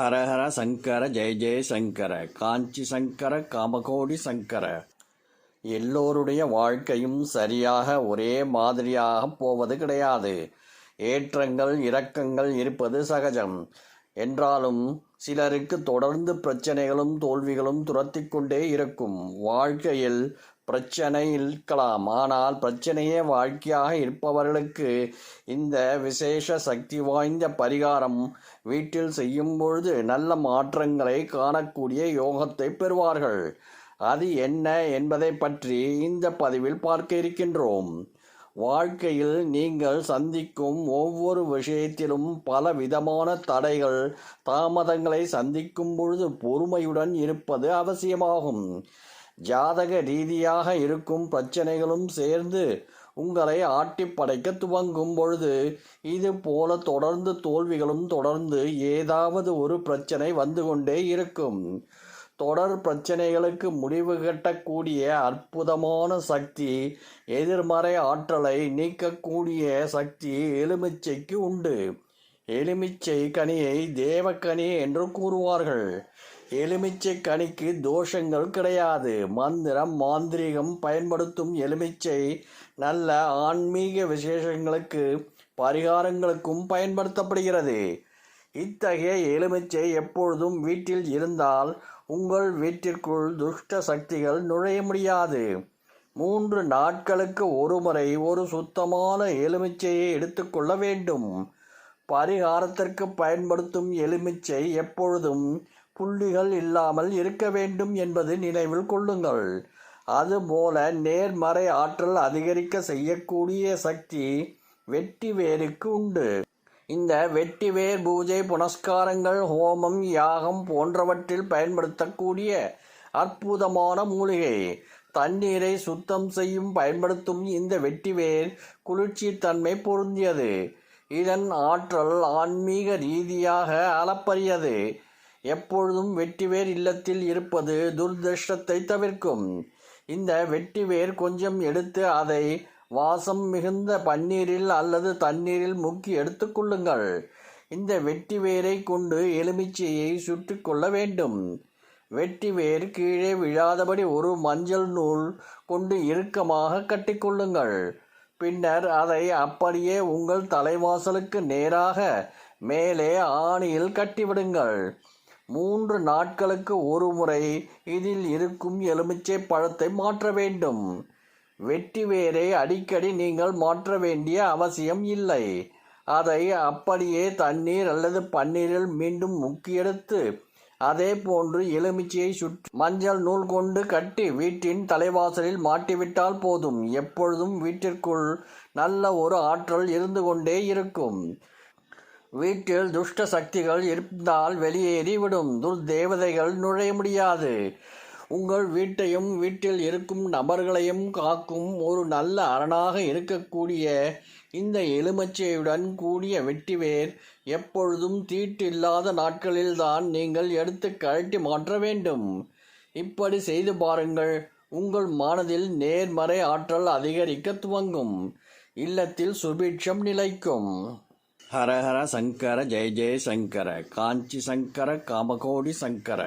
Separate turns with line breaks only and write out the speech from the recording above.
ஹரஹர சங்கர ஜெய ஜெய சங்கர காஞ்சி சங்கர காமகோடி சங்கர. எல்லோருடைய வாழ்க்கையும் சரியாக ஒரே மாதிரியாக போவது கிடையாது. ஏற்றங்கள் இரக்கங்கள் இருப்பது சகஜம். என்றாலும் சிலருக்கு தொடர்ந்து பிரச்சனைகளும் தோல்விகளும் துரத்தி கொண்டே இருக்கும். வாழ்க்கையில் பிரச்சனை இருக்கலாம். ஆனால் பிரச்சனையே வாழ்க்கையாக இருப்பவர்களுக்கு இந்த விசேஷ சக்தி வாய்ந்த பரிகாரம் வீட்டில் செய்யும் பொழுது நல்ல மாற்றங்களை காணக்கூடிய யோகத்தை பெறுவார்கள். அது என்ன என்பதை பற்றி இந்த பதிவில் பார்க்க இருக்கின்றோம். வாழ்க்கையில் நீங்கள் சந்திக்கும் ஒவ்வொரு விஷயத்திலும் பல விதமான தடைகள் தாமதங்களை சந்திக்கும் பொழுது பொறுமையுடன் இருப்பது அவசியமாகும். ஜாதக ரீதியாக இருக்கும் பிரச்சனைகளும் சேர்ந்து உங்களை ஆட்டி படைக்க துவங்கும் பொழுது இது போல தொடர்ந்து தோல்விகளும் தொடர்ந்து ஏதாவது ஒரு பிரச்சனை வந்து கொண்டே இருக்கும். தொடர் பிரச்சனைகளுக்கு முடிவு கட்டக்கூடிய அற்புதமான சக்தி எதிர்மறை ஆற்றலை நீக்கக்கூடிய சக்தி எலுமிச்சைக்கு உண்டு. எலுமிச்சை கனியை தேவக்கனி என்று கூறுவார்கள். எலுமிச்சை கனிக்கு தோஷங்கள் கிடையாது. மந்திரம் மாந்திரிகம் பயன்படுத்தும் எலுமிச்சை நல்ல ஆன்மீக விசேஷங்களுக்கு பரிகாரங்களுக்கும் பயன்படுத்தப்படுகிறது. இத்தகைய எலுமிச்சை எப்பொழுதும் வீட்டில் இருந்தால் உங்கள் வீட்டிற்குள் துஷ்ட சக்திகள் நுழைய முடியாது. மூன்று நாட்களுக்கு ஒருமுறை ஒரு சுத்தமான எலுமிச்சையை எடுத்துக்கொள்ள வேண்டும். பரிகாரத்திற்கு பயன்படுத்தும் எலுமிச்சை எப்பொழுதும் புள்ளிகள் இல்லாமல் இருக்க வேண்டும் என்பது நினைவில் கொள்ளுங்கள். அதுபோல நேர்மறை ஆற்றல் அதிகரிக்க செய்யக்கூடிய சக்தி வெட்டி வேருக்கு உண்டு. இந்த வெட்டி வேர் பூஜை புனஸ்காரங்கள் ஹோமம் யாகம் போன்றவற்றில் பயன்படுத்தக்கூடிய அற்புதமான மூலிகை. தண்ணீரை சுத்தம் செய்யும் பயன்படுத்தும் இந்த வெட்டிவேர் குளிர்ச்சி தன்மை பொருந்தியது. இதன் ஆற்றல் ஆன்மீக ரீதியாக அளப்பரியது. எப்பொழுதும் வெட்டிவேர் இல்லத்தில் இருப்பது துர்திருஷ்டத்தை தவிர்க்கும். இந்த வெட்டிவேர் கொஞ்சம் எடுத்து அதை வாசம் மிகுந்த பன்னீரில் அல்லது தண்ணீரில் முக்கி எடுத்துக்கொள்ளுங்கள் இந்த வெட்டி வேரை கொண்டு எலுமிச்சையை சுற்றி கொள்ள வேண்டும். வெட்டி வேர் கீழே விழாதபடி ஒரு மஞ்சள் நூல் கொண்டு இறுக்கமாக கட்டிக்கொள்ளுங்கள் பின்னர் அதை அப்படியே உங்கள் தலைவாசலுக்கு நேராக மேலே ஆணியில் கட்டிவிடுங்கள். மூன்று நாட்களுக்கு ஒரு முறை இதில் இருக்கும் எலுமிச்சை பழத்தை மாற்ற வேண்டும். வெட்டி வேரை அடிக்கடி நீங்கள் மாற்ற வேண்டிய அவசியம் இல்லை. அதை அப்படியே தண்ணீர் அல்லது பன்னீரில் மீண்டும் முக்கியெடுத்து அதே போன்று எலுமிச்சையை சுற்றி மஞ்சள் நூல் கொண்டு கட்டி வீட்டின் தலைவாசலில் மாட்டிவிட்டால் போதும். எப்பொழுதும் வீட்டிற்குள் நல்ல ஒரு ஆற்றல் இருந்து கொண்டே இருக்கும். வீட்டில் துஷ்ட சக்திகள் இருந்தால் வெளியேறிவிடும். துர்தேவதைகள் நுழைய முடியாது. உங்கள் வீட்டையும் வீட்டில் இருக்கும் நபர்களையும் காக்கும் ஒரு நல்ல அரணாக இருக்கக்கூடிய இந்த எலுமச்சையுடன் கூடிய வெட்டிவேர் எப்பொழுதும் தீட்டில்லாத நாட்களில்தான் நீங்கள் எடுத்து கழட்டி மாற்ற வேண்டும். இப்படி செய்து பாருங்கள் உங்கள் மனதில் நேர்மறை ஆற்றல் அதிகரிக்க துவங்கும். இல்லத்தில் சுபிட்சம் நிலைக்கும். ஹரஹர சங்கர ஜெய ஜெய சங்கர காஞ்சி சங்கர காமகோடி சங்கர.